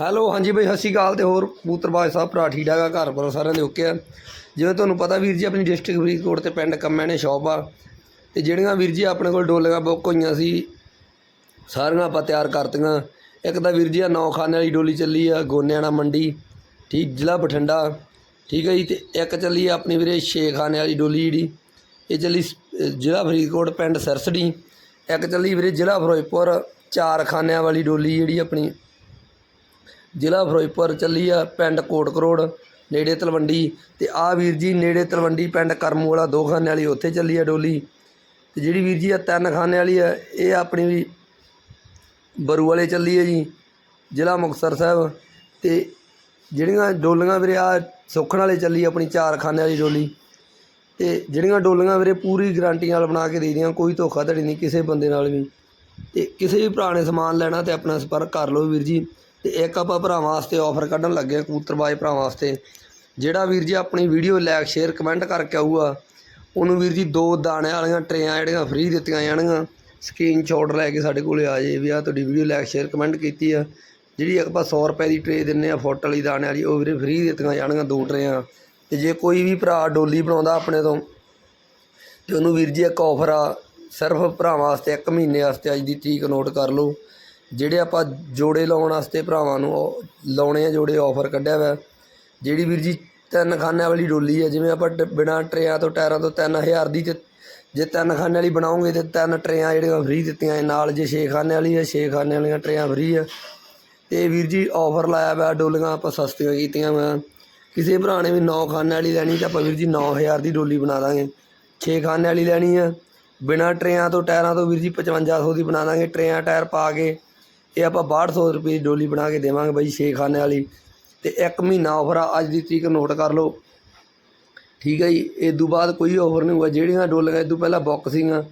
Hello, ਹਾਂਜੀ ਬਈ, ਸਤਿ ਸ਼੍ਰੀ ਅਕਾਲ ਤੇ ਹੋਰ ਕਬੂਤਰਬਾਜ਼ ਸਾਹਿਬ, ਭਰਾ ਠੀਕ ਠਾਕ ਆ, ਘਰ ਪਰ ਸਾਰਿਆਂ ਦੇ ਓਕੇ ਆ। ਜਿਵੇਂ ਤੁਹਾਨੂੰ ਪਤਾ ਵੀਰ ਜੀ, ਆਪਣੀ ਡਿਸਟ੍ਰਿਕਟ ਫਰੀਦਕੋਟ ਤੇ ਪਿੰਡ ਕੰਮਿਆਂ ਨੇ ਸ਼ੌਪ ਆ। ਤੇ ਜਿਹੜੀਆਂ ਵੀਰ ਜੀ ਆਪਣੇ ਕੋਲ ਡੋਲੀਆਂ ਬੁੱਕ ਹੋਈਆਂ ਸੀ, ਸਾਰੀਆਂ ਆਪਾਂ ਤਿਆਰ ਕਰਤੀਆਂ। ਇੱਕ ਤਾਂ ਵੀਰ ਜੀ ਆ ਨੌਖਾਨੇ ਵਾਲੀ ਡੋਲੀ ਚੱਲੀ ਆ ਗੋਨਿਆਣਾ ਮੰਡੀ, ਠੀਕ, ਜ਼ਿਲ੍ਹਾ ਬਠਿੰਡਾ, ਠੀਕ ਹੈ ਜੀ, ਤੇ ਇੱਕ ਚੱਲੀ ਆ ਆਪਣੀ ਵੀਰੇ ਛੇ ਖਾਨੇ ਵਾਲੀ ਡੋਲੀ ਜਿਹੜੀ। ਇਹ ਚੱਲੀ ਸ- ਜ਼ਿਲ੍ਹਾ ਫਰੀਦਕੋਟ, ਪਿੰਡ ਸਰਸੜੀ ਇੱਕ ਚੱਲੀ ਵੀਰੇ ਜ਼ਿਲ੍ਹਾ ਫਿਰੋਜ਼ਪੁਰ, ਚਾਰ ਖਾਨਿਆਂ ਵਾਲੀ ਡੋਲੀ ਜਿਹੜੀ ਆਪਣੀ। ਜ਼ਿਲ੍ਹਾ ਫਿਰੋਜ਼ਪੁਰ ਚੱਲੀ ਆ ਪਿੰਡ ਕੋਟ ਕਰੋੜ ਨੇੜੇ ਤਲਵੰਡੀ ਤੇ ਆ ਵੀਰ ਜੀ ਨੇੜੇ ਤਲਵੰਡੀ ਪਿੰਡ ਕਰਮੂ ਵਾਲਾ ਦੋ ਖਾਨੇ ਵਾਲੀ ਉੱਥੇ ਚੱਲੀ ਆ ਡੋਲੀ। ਤੇ ਜਿਹੜੀ ਵੀਰ ਜੀ ਆ ਤਿੰਨ ਖਾਨੇ ਵਾਲੀ ਆ, ਇਹ ਆਪਣੀ ਵੀ ਬਰੂ ਵਾਲੇ ਚੱਲੀ ਹੈ ਜੀ, ਜ਼ਿਲ੍ਹਾ ਮੁਕਤਸਰ ਸਾਹਿਬ। ਤੇ ਜਿਹੜੀਆਂ ਡੋਲੀਆਂ ਵੀਰੇ ਆ ਸੁੱਖਣ ਵਾਲੇ ਚੱਲੀ ਆਪਣੀ ਚਾਰ ਖਾਨੇ ਵਾਲੀ ਡੋਲੀ। ਅਤੇ ਜਿਹੜੀਆਂ ਡੋਲੀਆਂ ਵੀਰੇ ਪੂਰੀ ਗਰੰਟੀ ਨਾਲ ਬਣਾ ਕੇ ਦੇ ਦੀਆਂ ਕੋਈ ਧੋਖਾਧੜੀ ਨਹੀਂ, ਕਿਸੇ ਬੰਦੇ ਨਾਲ ਵੀ। ਅਤੇ ਕਿਸੇ ਵੀ ਭਰਾ ਨੇ ਸਮਾਨ ਲੈਣਾ ਤਾਂ ਆਪਣਾ ਸੰਪਰਕ ਕਰ ਲਓ ਵੀਰ ਜੀ। ਅਤੇ ਇੱਕ ਆਪਾਂ ਭਰਾਵਾਂ ਵਾਸਤੇ ਆਫਰ ਕੱਢਣ ਲੱਗੇ ਹਾਂ ਕਬੂਤਰਬਾਜ਼ ਭਰਾਵਾਂ ਵਾਸਤੇ। ਜਿਹੜਾ ਵੀਰ ਜੀ ਆਪਣੀ ਵੀਡੀਓ ਲਾਈਕ ਸ਼ੇਅਰ ਕਮੈਂਟ ਕਰਕੇ ਆਊਗਾ, ਉਹਨੂੰ ਵੀਰ ਜੀ ਦੋ ਦਾਣੇ ਵਾਲੀਆਂ ਟਰੇਆਂ ਜਿਹੜੀਆਂ ਫ੍ਰੀ ਦਿੱਤੀਆਂ ਜਾਣਗੀਆਂ। ਸਕਰੀਨਸ਼ਾਟ ਲੈ ਕੇ ਸਾਡੇ ਕੋਲੇ ਆ ਜੇ ਵੀ ਆ ਤੁਹਾਡੀ ਵੀਡੀਓ ਲਾਈਕ ਸ਼ੇਅਰ ਕਮੈਂਟ ਕੀਤੀ ਆ। ਜਿਹੜੀ ਆਪਾਂ 100 ਰੁਪਏ ਦੀ ਟਰੇ ਦਿੰਨੇ ਆ, ਫੁੱਟ ਵਾਲੀ ਦਾਣੇ ਵਾਲੀ, ਉਹ ਵੀਰੇ ਫ੍ਰੀ ਦਿੱਤੀਆਂ ਜਾਣਗੀਆਂ ਦੋ ਟਰੇਆਂ। ਤੇ ਜੇ ਕੋਈ ਵੀ ਭਰਾ ਡੋਲੀ ਬਣਾਉਂਦਾ ਆਪਣੇ ਤੋਂ, ਤੇ ਉਹਨੂੰ ਵੀਰ ਜੀ ਇੱਕ ਆਫਰ ਆ, ਸਿਰਫ ਭਰਾਵਾਂ ਵਾਸਤੇ, ਇੱਕ ਮਹੀਨੇ ਵਾਸਤੇ ਅੱਜ ਦੀ ਤਰੀਕ ਨੋਟ ਕਰ ਲਓ। ਜਿਹੜੇ ਆਪਾਂ ਜੋੜੇ ਲਾਉਣ ਵਾਸਤੇ ਭਰਾਵਾਂ ਨੂੰ ਉਹ ਲਾਉਣੇ ਆ, ਜੋੜੇ ਆਫਰ ਕੱਢਿਆ ਹੋਇਆ ਜਿਹੜੀ ਵੀਰ ਜੀ ਤਿੰਨ ਖਾਨਿਆਂ ਵਾਲੀ ਡੋਲੀ ਹੈ ਜਿਵੇਂ ਆਪਾਂ ਟ- ਬਿਨਾਂ ਟਰੇਆਂ ਤੋਂ, ਟਾਇਰਾਂ ਤੋਂ 3000 ਦੀ ਤੇ ਜੇ ਤਿੰਨ ਖਾਨੇ ਵਾਲੀ ਬਣਾਉਂਗੇ ਤੇ ਤਿੰਨ ਟਰੇਆਂ ਜਿਹੜੀਆਂ ਫ੍ਰੀ ਦਿੱਤੀਆਂ ਇਹ ਨਾਲ ਜੇ ਛੇ ਖਾਨੇ ਵਾਲੀ ਹੈ ਛੇ ਖਾਨੇ ਵਾਲੀਆਂ ਟਰੇਆਂ ਫ੍ਰੀ ਆ। ਤੇ ਵੀਰ ਜੀ ਆਫਰ ਲਾਇਆ ਹੋਇਆ ਡੋਲੀਆਂ ਆਪਾਂ ਸਸਤੀਆਂ ਕੀਤੀਆਂ ਵਾ। ਕਿਸੇ ਭਰਾ ਨੇ ਵੀ ਨੌ ਖਾਨੇ ਵਾਲੀ ਲੈਣੀ ਤਾਂ ਆਪਾਂ ਵੀਰ ਜੀ 9000 ਦੀ ਡੋਲੀ ਬਣਾ ਦਾਂਗੇ। 6 ਖਾਨੇ ਵਾਲੀ ਲੈਣੀ ਆ। ਬਿਨਾਂ ਟਰੇਆਂ ਤੋਂ, ਟਾਇਰਾਂ ਤੋਂ ਵੀਰ ਜੀ 5500 ਦੀ ਬਣਾ ਦਾਂਗੇ। ਟਰੇਆਂ ਟਾਇਰ ਪਾ ਕੇ ਇਹ ਆਪਾਂ 6200 ਰੁਪਏ ਦੀ ਡੋਲੀ ਬਣਾ ਕੇ ਦੇਵਾਂਗੇ ਬਾਈ 6 ਖਾਨੇ ਵਾਲੀ। ਤੇ ਇੱਕ ਮਹੀਨਾ ਆਫਰ ਆ, ਅੱਜ ਦੀ ਤਰੀਕ ਨੋਟ ਕਰ ਲਓ। ਠੀਕ ਹੈ ਜੀ। ਇਸ ਤੋਂ ਬਾਅਦ ਕੋਈ ਆਫਰ ਨਹੀਂ ਹੋਊਗਾ। ਜਿਹੜੀਆਂ ਡੋਲੀਆਂ ਇਸ ਤੋਂ ਪਹਿਲਾਂ ਬੁੱਕ ਸੀਗੀਆਂ,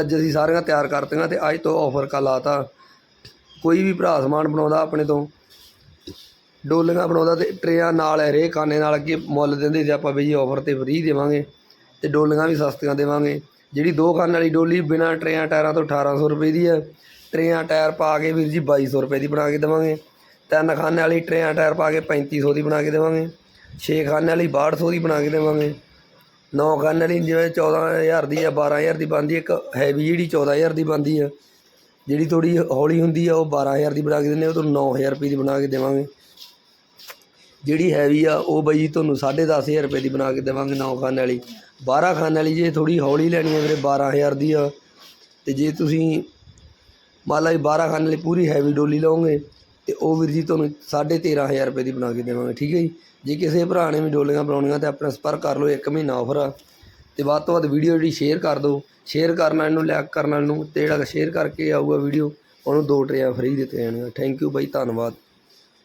ਅੱਜ ਅਸੀਂ ਸਾਰੀਆਂ ਤਿਆਰ ਕਰਤੀਆਂ ਤੇ ਅੱਜ ਤੋਂ ਆਫਰ ਕਾ ਲਾਤਾ। ਕੋਈ ਵੀ ਭਰਾ ਸਮਾਨ ਬਣਾਉਂਦਾ ਆਪਣੇ ਤੋਂ। ਡੋਲੀਆਂ ਬਣਾਉਂਦਾ ਤੇ ਟਰੇਆਂ ਨਾਲ ਹਰੇਕ ਖਾਨੇ ਨਾਲ ਅੱਗੇ ਮੁੱਲ ਦਿੰਦੇ ਤੇ ਆਪਾਂ ਬਈ ਆਫਰ ਤੇ ਫ੍ਰੀ ਦੇਵਾਂਗੇ ਤੇ ਡੋਲੀਆਂ ਵੀ ਸਸਤੀਆਂ ਦੇਵਾਂਗੇ। ਜਿਹੜੀ ਦੋ ਖਾਨੇ ਵਾਲੀ ਡੋਲੀ ਬਿਨਾਂ ਟਰੇਆਂ ਟਾਇਰਾਂ ਤੋਂ 1800 ਰੁਪਏ ਦੀ ਹੈ। ਟਰੇਆਂ ਟਾਇਰ ਪਾ ਕੇ ਵੀਰ ਜੀ 2200 ਰੁਪਏ ਦੀ ਬਣਾ ਕੇ ਦੇਵਾਂਗੇ। ਤਿੰਨ ਖਾਨੇ ਵਾਲੀ ਟਰੇਆਂ ਟਾਇਰ ਪਾ ਕੇ 3500 ਦੀ ਬਣਾ ਕੇ ਦੇਵਾਂਗੇ। ਛੇ ਖਾਨੇ ਵਾਲੀ 6200 ਦੀ ਬਣਾ ਕੇ ਦੇਵਾਂਗੇ। ਨੌ ਖਾਨੇ ਵਾਲੀ ਜਿਵੇਂ 14000 ਦੀ ਆ 12000 ਦੀ ਬਣਦੀ ਇੱਕ ਹੈਵੀ ਜਿਹੜੀ 14000 ਦੀ ਬਣਦੀ ਹੈ। ਜਿਹੜੀ ਥੋੜੀ ਹੌਲੀ ਹੁੰਦੀ ਆ ਉਹ 12000 ਦੀ ਬਣਾ ਕੇ ਦਿੰਦੇ ਉਹ ਤੁਹਾਨੂੰ 9000 ਰੁਪਏ ਦੀ ਬਣਾ ਕੇ ਦੇਵਾਂਗੇ। ਜਿਹੜੀ ਹੈਵੀ ਆ, ਉਹ ਬਈ ਤੁਹਾਨੂੰ 10500 ਰੁਪਏ ਦੀ ਬਣਾ ਕੇ ਦੇਵਾਂਗੇ ਨੌ ਖਾਨੇ ਵਾਲੀ। 12 ਖਾਨੇ ਵਾਲੀ ਜੇ ਥੋੜ੍ਹੀ ਹੌਲੀ ਲੈਣੀ ਹੈ ਵੀਰੇ 12000 ਦੀ ਆ। ਅਤੇ ਜੇ ਤੁਸੀਂ ਮੰਨ ਲਓ ਵੀ 12 ਖਾਨੇ ਵਾਲੀ ਪੂਰੀ ਹੈਵੀ ਡੋਲੀ ਲਓਗੇ, ਤੇ ਉਹ ਵੀਰ ਜੀ ਤੁਹਾਨੂੰ 13500 ਰੁਪਏ ਦੀ ਬਣਾ ਕੇ ਦੇਵਾਂਗੇ, ਠੀਕ ਹੈ ਜੀ? ਜੇ ਕਿਸੇ ਭਰਾ ਨੇ ਵੀ ਡੋਲੀਆਂ ਬਣਾਉਣੀਆਂ ਤਾਂ ਆਪਣਾ ਸੰਪਰਕ ਕਰ ਲਓ, ਇੱਕ ਮਹੀਨਾ ਆਫਰ ਆ। ਅਤੇ ਵੱਧ ਤੋਂ ਵੱਧ ਵੀਡੀਓ ਜਿਹੜੀ ਸ਼ੇਅਰ ਕਰ ਦਿਓ। ਸ਼ੇਅਰ ਕਰਨਾ ਨੂੰ ਲਾਈਕ ਕਰਨ ਕਰਨਾ ਨੂੰ ਅਤੇ ਜਿਹੜਾ ਸ਼ੇਅਰ ਕਰਕੇ ਆਊਗਾ ਵੀਡੀਓ, ਉਹਨੂੰ ਦੋ ਟਰੇਆਂ ਫ੍ਰੀ ਦਿੱਤੇ ਜਾਣਗੇ ਥੈਂਕ ਯੂ ਬਾਈ, ਧੰਨਵਾਦ।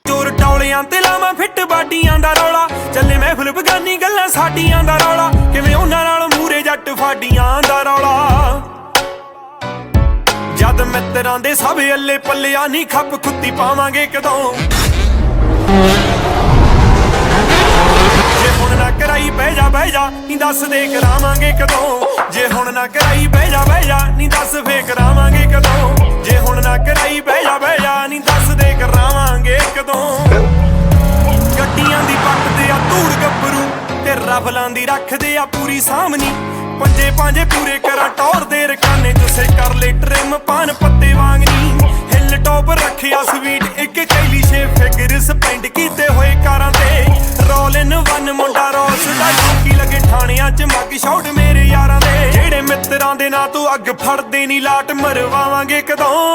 ਚੋਰ ਟੌਲਿਆਂ ਤੇ ਲਾਵਾਂ, ਫਿੱਟ ਬਾਡੀਆਂ ਦਾ ਰੌਲਾ। ਚੱਲੇ ਮਹਿਫਲ ਬਗਾਨੀ ਗੱਲਾਂ ਸਾਡੀਆਂ ਦਾ ਰੌਲਾ। ਕਿਵੇਂ ਉਹਨਾਂ ਨਾਲ ਮੂਰੇ ਜੱਟ ਫਾਡੀਆਂ ਦਾ ਰੌਲਾ। ਜਦ ਮਿੱਤਰਾਂ ਦੇ ਸਭ ਅੱਲੇ ਪੱਲਿਆ ਨਹੀਂ ਖੱਪ ਖੁੱਤੀ ਪਾਵਾਂਗੇ ਕਦੋਂ? ਜੇ ਹੁਣ ਨਾ ਕਰਾਈ ਬਹਿ ਜਾ ਬਹਿ ਜਾ ਨਹੀਂ ਦੱਸ ਦੇ ਕਰਾਵਾਂਗੇ ਕਦੋਂ? ਜੇ ਹੁਣ ਨਾ ਕਰਾਈ ਬਹਿ ਜਾ ਬਹਿ ਜਾ ਨਹੀਂ ਦੱਸ ਫੇ ਕਰਾਵਾਂਗੇ ਕਦੋਂ? ਜੇ ਹੁਣ ਨਾ ਕਰਾਈ ਬਹਿ ਜਾ ਕਦੋਂ? ਗੱਡੀਆਂ ਦੀ ਪੱਟਦੇ ਆ ਧੂੜ ਗੱਭਰੂ ਤੇ ਰਫਲਾਂ ਦੀ ਰੱਖਦੇ ਆ ਪੂਰੀ ਸਾਹਮਣੀ। ਪੰਜੇ ਪਾਂਜੇ ਪੂਰੇ ਕਰਾਂ ਟੌਰ ਦੇ ਰਕਾਨੇ ਤੁਸੀਂ ਕਰ ਲੈ ਟ੍ਰਿਮ ਪਾਨ ਪੱਤੇ ਵਾਂਗਨੀ ਹਿੱਲ ਟੌਪ ਰੱਖਿਆ ਸਵੀਟ ਇੱਕ ਕੈਲੀ ਸ਼ੇ ਫਿਗਰ ਸਪੈਂਡ ਕੀਤੇ ਹੋਏ ਕਾਰਾਂ ਤੇ। ਰੋਲ ਇਨ ਵਨ ਮੁੰਡਾ ਰੋਸ ਦਾ ਕੀ ਲੱਗੇ ਥਾਣਿਆਂ 'ਚ ਮੱਗ ਸ਼ਾਟ ਮੇਰੇ ਯਾਰਾਂ ਦੇ। ਜਿਹੜੇ ਮਿੱਤਰਾਂ ਦੇ ਨਾਂ ਤੂੰ ਅੱਗ ਫੜਦੇ ਨਹੀਂ ਲਾਟ ਮਰਵਾਵਾਂਗੇ ਕਦੋਂ?